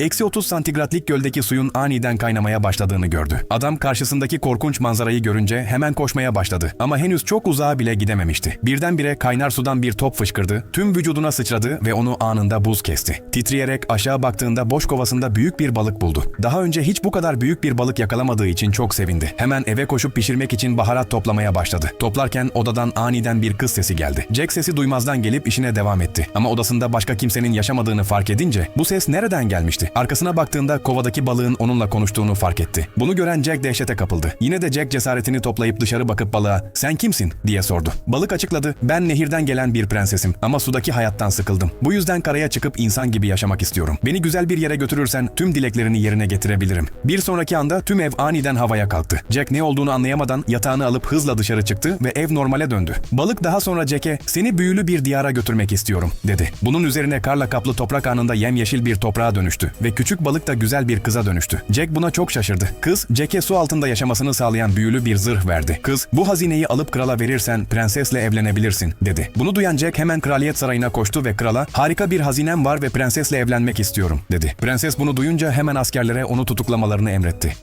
eksi 30 santigratlik göldeki suyun aniden kaynamaya başladığını gördü. Adam karşısındaki korkunç manzarayı görünce hemen koşmaya başladı. Ama henüz çok uzağa bile gidememişti. Birdenbire kaynar sudan bir top fışkırdı, tüm vücuduna sıçradı ve onu anında buz kesti. Titreyerek aşağı baktığında boş kovasında büyük bir balık buldu. Daha önce hiç bu kadar büyük bir balık yakalamadığı için çok sevindi. Hemen eve koşup pişirmek için baharat toplamaya başladı. Toplarken odadan aniden bir kız sesi geldi. Jack sesi duymazdan gelip işine devam etti. Ama odasında başka kimsenin yaşamadığını fark edince bu ses nereden gelmişti? Arkasına baktığında kovadaki balığın onunla konuştuğunu fark etti. Bunu gören Jack dehşete kapıldı. Yine de Jack cesaretini toplayıp dışarı bakıp balığa "Sen kimsin?" diye sordu. Balık açıkladı. "Ben nehirden gelen bir prensesim ama sudaki hayattan sıkıldım. Bu yüzden karaya çıkıp insan gibi yaşamak istiyorum. Beni güzel bir yere götürürsen tüm dileklerini yerine getirebilirim." Bir sonraki anda tüm ev aniden havaya kalktı. Jack ne olduğunu anlayamadan yatağını alıp hızla dışarı çıktı ve ev normale döndü. Balık daha sonra Jack'e "Seni büyülü bir diyara götürmek istiyorum." dedi. Bunun üzerine karla kaplı toprak anında yemyeşil bir toprağa dönüştü ve küçük balık da güzel bir kıza dönüştü. Jack buna çok şaşırdı. Kız, Jack'e su altında yaşamasını sağlayan büyülü bir zırh verdi. Kız, bu hazineyi alıp krala verirsen prensesle evlenebilirsin, dedi. Bunu duyan Jack hemen kraliyet sarayına koştu ve krala, harika bir hazinem var ve prensesle evlenmek istiyorum, dedi. Prenses bunu duyunca hemen askerlere onu tutuklamalarını emretti.